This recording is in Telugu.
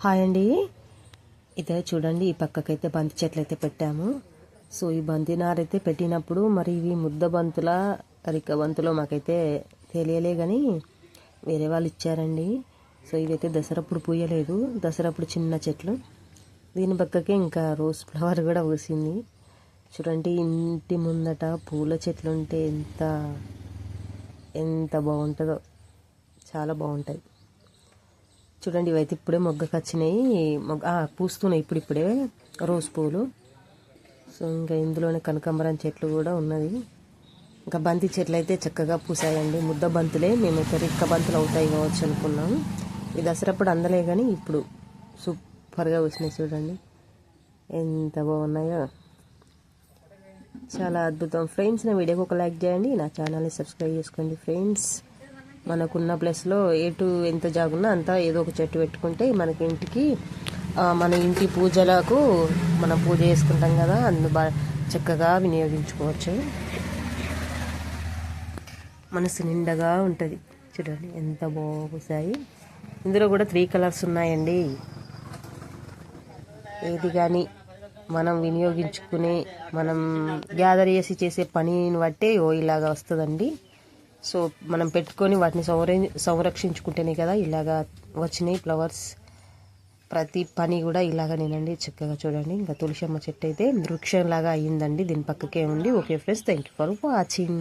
హాయ్ అండి. ఇదే చూడండి ఈ పక్కకైతే బంతి చెట్లు అయితే పెట్టాము. సో ఈ బంతి నారైతే పెట్టినప్పుడు మరి ఇవి ముద్ద బంతుల రిక్క బంతులో మాకైతే తెలియలే కానీ వేరే వాళ్ళు ఇచ్చారండి. సో ఇవైతే దసరప్పుడు పూయలేదు. దసరప్పుడు చిన్న చెట్లు. దీని పక్కకే ఇంకా రోజ్ ఫ్లవర్ కూడా పూసింది. చూడండి ఇంటి ముందట పూల చెట్లు ఉంటే ఎంత ఎంత బాగుంటుందో. చాలా బాగుంటాయి. చూడండి ఇవైతే ఇప్పుడే మొగ్గకు వచ్చినాయి. మొగ్గ పూస్తున్నాయి ఇప్పుడు ఇప్పుడే రోజ్ పూలు. సో ఇంకా ఇందులోనే కనకాంబరం చెట్లు కూడా ఉన్నది. ఇంకా బంతి చెట్లు అయితే చక్కగా పూసాయండి. ముద్ద బంతులే మేమైతే రిక్క బంతులు అవుతాయి కావచ్చు అనుకున్నాం. ఈ దసరప్పుడు అందలే కానీ ఇప్పుడు సూపర్గా వచ్చినాయి చూడండి. ఎంత బాగున్నాయో. చాలా అద్భుతం. ఫ్రెండ్స్ నా వీడియోకి ఒక లైక్ చేయండి. నా ఛానల్ని సబ్స్క్రైబ్ చేసుకోండి ఫ్రెండ్స్. మనకున్న ప్లేస్లో ఎటు ఎంత జాగున్నా అంతా ఏదో ఒక చెట్టు పెట్టుకుంటే మనకి ఇంటికి మన ఇంటి పూజలకు మనం పూజ చేసుకుంటాం కదా అందు చక్కగా వినియోగించుకోవచ్చు. మనసు నిండగా ఉంటుంది. చూడండి ఎంత బాగుసాయి ఇందులో కూడా త్రీ కలర్స్ ఉన్నాయండి. ఏది కానీ మనం వినియోగించుకునే మనం గ్యాదర్ చేసి చేసే పనిని బట్టే ఓ ఇలాగా వస్తుందండి. సో మనం పెట్టుకొని వాటిని సంర సంరక్షించుకుంటేనే కదా ఇలాగా వచ్చినాయి ఫ్లవర్స్. ప్రతి పని కూడా ఇలాగనేనండి చక్కగా చూడండి. ఇంకా తులసమ్మ చెట్టు అయితే వృక్షంలాగా అయ్యిందండి. దీని పక్కకే ఉంది. Okay friends thank you for watching